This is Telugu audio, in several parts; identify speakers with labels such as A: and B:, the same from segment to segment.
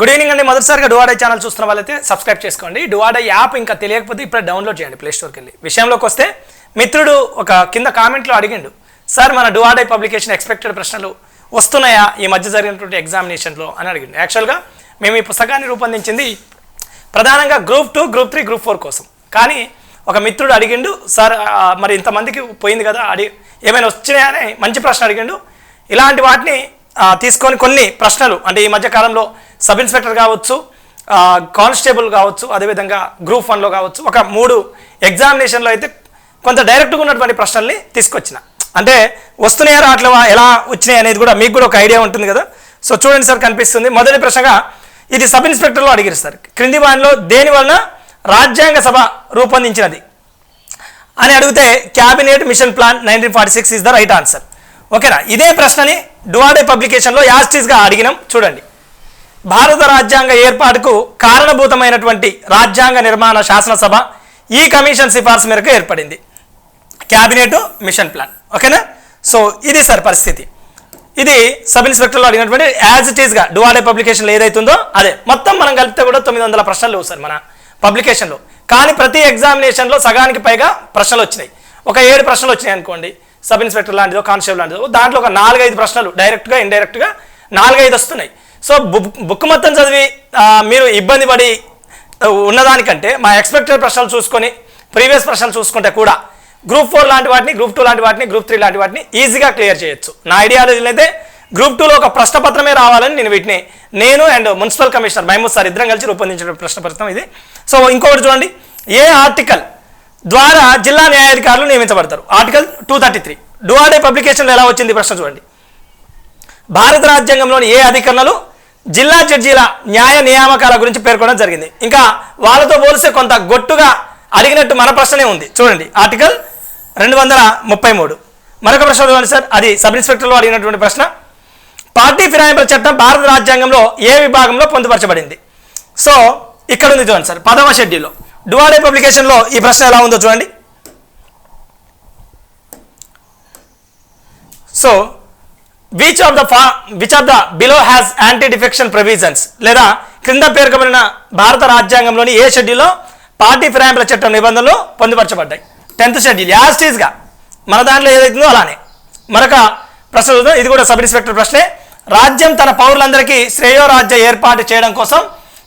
A: గుడ్ ఈవినింగ్ అండి. మొదటిసారిగా డువాడే ఛానల్ చూస్తున్న వాళ్ళైతే సబ్స్క్రైబ్ చేసుకోండి. డువాడే యాప్ ఇంకా తెలియకపోతే ఇప్పుడే డౌన్లోడ్ చేయండి. ప్లేస్టోర్కి వెళ్ళి విషయంలోకి వస్తే మిత్రుడు ఒక కింద కామెంట్లో అడిగిండు. సార్ మన డువాడే పబ్లికేషన్ ఎక్స్పెక్టెడ్ ప్రశ్నలు వస్తున్నాయా? ఈ మధ్య జరిగినటువంటి ఎగ్జామినేషన్లో అని అడిగిండు. యాక్చువల్గా మేము ఈ పుస్తకాన్ని రూపొందించింది ప్రధానంగా group two group three group four కోసం. కానీ ఒక మిత్రుడు అడిగిండు సార్ మరి ఇంతమందికి పోయింది కదా అడి ఏమైనా వచ్చినాయని మంచి ప్రశ్న అడిగిండు. ఇలాంటి వాటిని తీసుకొని కొన్ని ప్రశ్నలు అంటే ఈ మధ్య కాలంలో సబ్ ఇన్స్పెక్టర్ కావచ్చు కానిస్టేబుల్ కావచ్చు అదేవిధంగా గ్రూప్ వన్లో కావచ్చు ఒక మూడు ఎగ్జామినేషన్లో అయితే కొంత డైరెక్ట్గా ఉన్నటువంటి ప్రశ్నల్ని తీసుకొచ్చిన. అంటే వస్తున్నాయా రావట్లేవా ఎలా వచ్చినాయి అనేది కూడా మీకు కూడా ఒక ఐడియా ఉంటుంది కదా. సో చూడండి సార్ కనిపిస్తుంది. మొదటి ప్రశ్నగా ఇది సబ్ ఇన్స్పెక్టర్లో అడిగారు సార్. క్రింది వారిలో దేని వలన రాజ్యాంగ సభ రూపొందించినది? అని అడిగితే cabinet mission plan nineteen forty six is the right answer. ఓకేనా? ఇదే ప్రశ్నని డువాడే పబ్లికేషన్లో యాస్టీస్గా అడిగినాం. చూడండి. భారత రాజ్యాంగ ఏర్పాటుకు కారణభూతమైనటువంటి రాజ్యాంగ నిర్మాణ శాసనసభ ఈ కమిషన్ సిఫార్సు మేరకు ఏర్పడింది. Cabinet mission plan. ఓకేనా? సో ఇది సార్ పరిస్థితి. ఇది సబ్ ఇన్స్పెక్టర్లో అడిగినటువంటి యాజ్ ఇట్ ఈస్గా డువాడే పబ్లికేషన్లో ఏదైతుందో అదే. మొత్తం మనం కలిపితే కూడా తొమ్మిది వందల ప్రశ్నలు లేవు సార్ మన పబ్లికేషన్లో. కానీ ప్రతి ఎగ్జామినేషన్లో సగానికి పైగా ప్రశ్నలు వచ్చినాయి. ఒక ఏడు ప్రశ్నలు వచ్చినాయి అనుకోండి. సబ్ ఇన్స్పెక్టర్ లాంటిదో కానిస్టేబుల్ లాంటిదో దాంట్లో ఒక నాలుగైదు ప్రశ్నలు డైరెక్ట్గా ఇండైరెక్ట్గా నాలుగైదు వస్తున్నాయి. సో బుక్ బుక్ మొత్తం చదివి మీరు ఇబ్బంది పడి ఉన్నదానికంటే మా ఎక్స్పెక్టెడ్ ప్రశ్నలు చూసుకొని ప్రీవియస్ ప్రశ్నలు చూసుకుంటే కూడా గ్రూప్ ఫోర్ లాంటి వాటిని గ్రూప్ టూ లాంటి వాటిని గ్రూప్ త్రీ లాంటి వాటిని ఈజీగా క్లియర్ చేయొచ్చు. నా ఐడియాలజీలో అయితే గ్రూప్ టూలో ఒక ప్రశ్నపత్రమే రావాలని నేను వీటిని నేను and municipal commissioner Mahmood sir ఇద్దరం కలిసి రూపొందించిన ప్రశ్నపత్రం ఇది. సో ఇంకొకటి చూడండి ఏ ఆర్టికల్ ద్వారా జిల్లా న్యాయాధికారులు నియమించబడతారు? ఆర్టికల్ టూ థర్టీ త్రీ డూఆర్డే పబ్లికేషన్లో ఎలా వచ్చింది ప్రశ్న చూడండి. భారత రాజ్యాంగంలోని ఏ అధికరణలు జిల్లా జడ్జీల న్యాయ నియామకాల గురించి పేర్కొనడం జరిగింది. ఇంకా వాళ్ళతో పోలిస్తే కొంత గొట్టుగా అడిగినట్టు మన ప్రశ్ననే ఉంది. చూడండి. ఆర్టికల్ రెండు వందల ముప్పై మూడు. మరొక ప్రశ్న చూడండి సార్. అది సబ్ ఇన్స్పెక్టర్లో అడిగినటువంటి ప్రశ్న. పార్టీ ఫిరాయింపుల చట్టం భారత రాజ్యాంగంలో ఏ విభాగంలో పొందుపరచబడింది? సో ఇక్కడ ఉంది చూడండి సార్. పదవ షెడ్యూల్లో. డువాడే పబ్లికేషన్లో ఈ ప్రశ్న ఎలా ఉందో చూడండి. సో విచ్ ఆఫ్ ద ఫా which of the below has anti defection provisions లేదా క్రింద పేర్కొబడిన భారత రాజ్యాంగంలోని ఏ షెడ్యూల్లో పార్టీ ఫిరాయింపుల చట్టం నిబంధనలు పొందుపరచబడ్డాయి? టెన్త్ షెడ్యూల్ యాస్టీస్గా మన దాంట్లో ఏదైతుందో అలానే. మరొక ప్రశ్న చూద్దాం. ఇది కూడా సబ్ ఇన్స్పెక్టర్ ప్రశ్నే. రాజ్యం తన పౌరులందరికీ శ్రేయోరాజ్య ఏర్పాటు చేయడం కోసం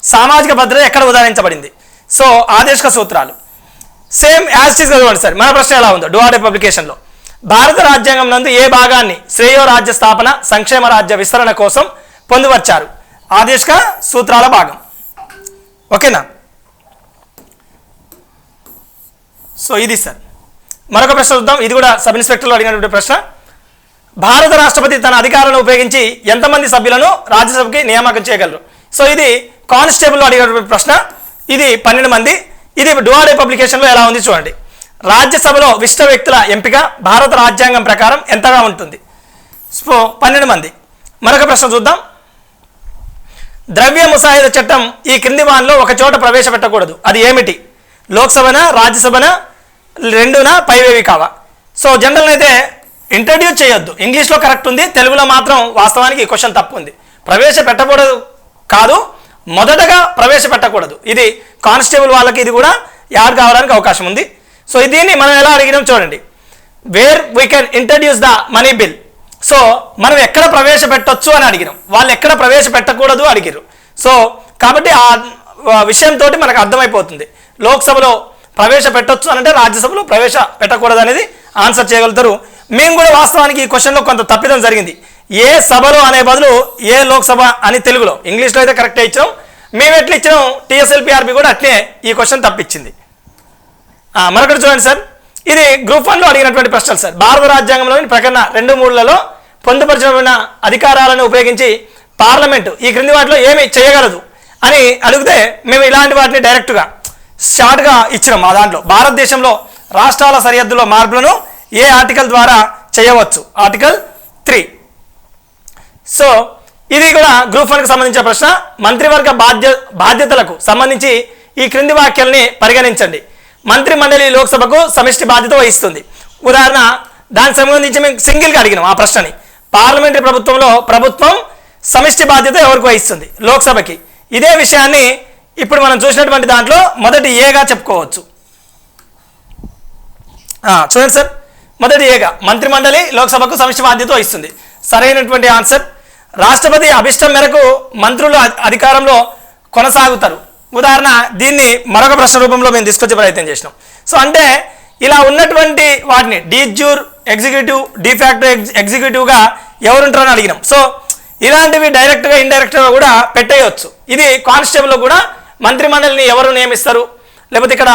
A: సామాజిక భద్రత ఎక్కడ ఉదాహరించబడింది? సో ఆదేశక సూత్రాలు. సేమ్ యాస్టీస్గా చూడండి సార్? మన ప్రశ్న ఎలా ఉందో? డువాడే పబ్లికేషన్లో భారత రాజ్యాంగం నందు ఏ భాగాన్ని శ్రేయో రాజ్య స్థాపన సంక్షేమ రాజ్య విస్తరణ కోసం పొందుపరిచారు? ఆదేశక సూత్రాల భాగం. ఓకేనా? సో ఇది సార్. మరొక ప్రశ్న చూద్దాం. ఇది కూడా సబ్ ఇన్స్పెక్టర్లో అడిగినటువంటి ప్రశ్న. భారత రాష్ట్రపతి తన అధికారాలను ఉపయోగించి ఎంతమంది సభ్యులను రాజ్యసభకి నియామకం చేయగలరు? సో ఇది కానిస్టేబుల్లో అడిగినటువంటి ప్రశ్న. ఇది పన్నెండు మంది. ఇది డువాడే పబ్లికేషన్లో ఎలా ఉంది చూడండి. రాజ్యసభలో విశిష్ట వ్యక్తుల ఎంపిక భారత రాజ్యాంగం ప్రకారం ఎంతగా ఉంటుంది? సో పన్నెండు మంది. మరొక ప్రశ్న చూద్దాం. ద్రవ్య ముసాయిదా చట్టం ఈ క్రింది వాన్లో ఒక చోట ప్రవేశపెట్టకూడదు. అది ఏమిటి? లోక్సభన రాజ్యసభన రెండున పైవేవి కావా? సో జనరల్ అయితే ఇంట్రడ్యూస్ చేయొద్దు. ఇంగ్లీష్లో కరెక్ట్ ఉంది తెలుగులో మాత్రం వాస్తవానికి ఈ క్వశ్చన్ తప్పు ఉంది. ప్రవేశపెట్టకూడదు కాదు మొదటగా ప్రవేశపెట్టకూడదు. ఇది కానిస్టేబుల్ వాళ్ళకి ఇది కూడా యాడ్ కావడానికి అవకాశం ఉంది. సో దీన్ని మనం ఎలా అడిగినాం చూడండి. Where we can introduce the money bill so మనం ఎక్కడ ప్రవేశపెట్టొచ్చు అని అడిగినాం. వాళ్ళు ఎక్కడ ప్రవేశపెట్టకూడదు అడిగారు సో కాబట్టి ఆ విషయంతో మనకు అర్థమైపోతుంది. లోక్సభలో ప్రవేశపెట్టొచ్చు అని అంటే రాజ్యసభలో ప్రవేశ పెట్టకూడదు అనేది ఆన్సర్ చేయగలుగుతారు. మేము కూడా వాస్తవానికి ఈ క్వశ్చన్లో కొంత తప్పిదం జరిగింది. ఏ సభలో అనే బదులు ఏ లోక్సభ అని తెలుగులో. ఇంగ్లీష్లో అయితే కరెక్టే ఇచ్చాం మేము ఎట్లా ఇచ్చినాం? టీఎస్ఎల్పిఆర్బి కూడా అట్లే ఈ క్వశ్చన్ తప్పించింది. మరొకటి చూడండి సార్. ఇది గ్రూప్ వన్లో అడిగినటువంటి ప్రశ్నలు సార్. భారత రాజ్యాంగంలోని ప్రకటన రెండు మూడులలో పొందుపరిచిన అధికారాలను ఉపయోగించి పార్లమెంటు ఈ క్రింది వాటిలో ఏమి చేయగలదు అని అడిగితే మేము ఇలాంటి వాటిని డైరెక్ట్గా షార్ట్గా ఇచ్చినాం మా దాంట్లో. భారతదేశంలో రాష్ట్రాల సరిహద్దులో మార్పులను ఏ ఆర్టికల్ ద్వారా చేయవచ్చు? ఆర్టికల్ త్రీ సో ఇది కూడా గ్రూప్ వన్కి సంబంధించిన ప్రశ్న. మంత్రివర్గ బాధ్య బాధ్యతలకు సంబంధించి ఈ క్రింది వాక్యాలని పరిగణించండి. మంత్రి మండలి లోక్సభకు సమిష్టి బాధ్యత వహిస్తుంది. ఉదాహరణ దానికి సంబంధించి మేము సింగిల్గా అడిగినాం ఆ ప్రశ్నని. పార్లమెంటరీ ప్రభుత్వంలో ప్రభుత్వం సమిష్టి బాధ్యత ఎవరికి వహిస్తుంది? లోక్సభకి. ఇదే విషయాన్ని ఇప్పుడు మనం చూసినటువంటి దాంట్లో మొదటి ఏగా చెప్పుకోవచ్చు. చూడండి సార్. మొదటి ఏగా మంత్రిమండలి లోక్సభకు సమిష్టి బాధ్యత వహిస్తుంది. సరైనటువంటి ఆన్సర్. రాష్ట్రపతి అభిష్టం మేరకు మంత్రులు అధికారంలో కొనసాగుతారు. ఉదాహరణ దీన్ని మరొక ప్రశ్న రూపంలో మేము తీసుకొచ్చే ప్రయత్నం చేసినాం. సో అంటే ఇలా ఉన్నటువంటి వాటిని డీజ్యూర్ ఎగ్జిక్యూటివ్ డిఫాక్టో ఎగ్జిక్యూటివ్గా ఎవరుంటారని అడిగినాం. సో ఇలాంటివి డైరెక్ట్గా ఇండైరెక్ట్గా కూడా పెట్టేయచ్చు. ఇది కానిస్టేబుల్లో కూడా మంత్రిమండలిని ఎవరు నియమిస్తారు? లేకపోతే ఇక్కడ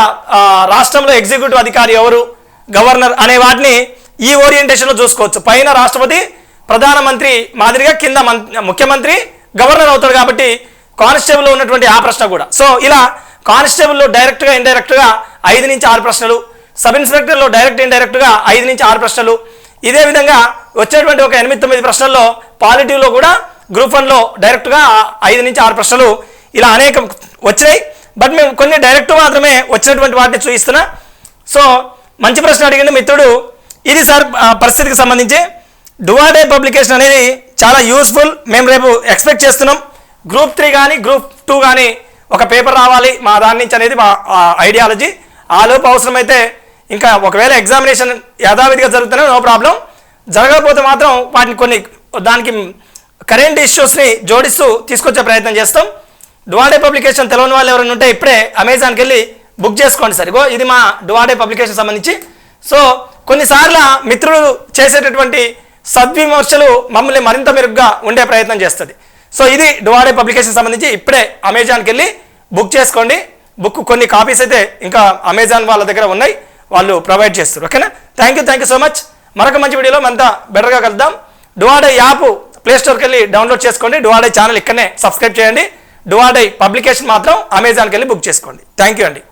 A: రాష్ట్రంలో ఎగ్జిక్యూటివ్ అధికారి ఎవరు? గవర్నర్ అనే వాటిని ఈ ఓరియంటేషన్లో చూసుకోవచ్చు. పైన రాష్ట్రపతి ప్రధానమంత్రి మాదిరిగా కింద మం ముఖ్యమంత్రి గవర్నర్ అవుతాడు కాబట్టి కానిస్టేబుల్లో ఉన్నటువంటి ఆ ప్రశ్న కూడా. సో ఇలా కానిస్టేబుల్లో డైరెక్ట్గా ఇండైరెక్ట్గా ఐదు నుంచి ఆరు ప్రశ్నలు సబ్ ఇన్స్పెక్టర్లో డైరెక్ట్ ఇండైరెక్ట్గా ఐదు నుంచి ఆరు ప్రశ్నలు. ఇదే విధంగా వచ్చేటువంటి ఒక ఎనిమిది తొమ్మిది ప్రశ్నల్లో పాలిటివ్లో కూడా గ్రూప్ వన్లో డైరెక్ట్గా ఐదు నుంచి ఆరు ప్రశ్నలు ఇలా అనేక వచ్చినాయి. బట్ మేము కొన్ని డైరెక్ట్ మాత్రమే వచ్చినటువంటి వాటిని చూపిస్తున్నా. సో మంచి ప్రశ్న అడిగిన మిత్రుడు ఇది సార్ పరిస్థితికి సంబంధించి డువాడే పబ్లికేషన్ అనేది చాలా యూస్ఫుల్. మేము రేపు ఎక్స్పెక్ట్ చేస్తున్నాం. గ్రూప్ త్రీ కానీ గ్రూప్ టూ కానీ ఒక పేపర్ రావాలి మా దాని నుంచి అనేది మా ఐడియాలజీ. ఆ లోపు అవసరమైతే ఇంకా ఒకవేళ ఎగ్జామినేషన్ యథావిధిగా జరుగుతున్నా నో ప్రాబ్లం. జరగకపోతే మాత్రం వాటిని కొన్ని దానికి కరెంట్ ఇష్యూస్ని జోడిస్తూ తీసుకొచ్చే ప్రయత్నం చేస్తాం. డువాడే పబ్లికేషన్ తెలియని వాళ్ళు ఎవరైనా ఉంటే ఇప్పుడే అమెజాన్కి వెళ్ళి బుక్ చేసుకోండి సరిగో ఇది మా డువాడే పబ్లికేషన్ సంబంధించి. సో కొన్నిసార్లు మిత్రులు చేసేటటువంటి సద్విమర్శలు మమ్మల్ని మరింత మెరుగ్గా ఉండే ప్రయత్నం చేస్తుంది. సో ఇది డువాడే పబ్లికేషన్ సంబంధించి ఇప్పుడే అమెజాన్కి వెళ్ళి బుక్ చేసుకోండి. బుక్ కొన్ని కాపీస్ అయితే ఇంకా అమెజాన్ వాళ్ళ దగ్గర ఉన్నాయి. వాళ్ళు ప్రొవైడ్ చేస్తారు. ఓకేనా? Thank you thank you so much. మరొక మంచి వీడియోలో మనంతా బెటర్గా కలుద్దాం. డువాడే యాప్ ప్లేస్టోర్కి వెళ్ళి డౌన్లోడ్ చేసుకోండి. డువాడే ఛానల్ ఇక్కడనే సబ్స్క్రైబ్ చేయండి. డువాడే పబ్లికేషన్ మాత్రం అమెజాన్కి వెళ్ళి బుక్ చేసుకోండి. థ్యాంక్ యూ అండి.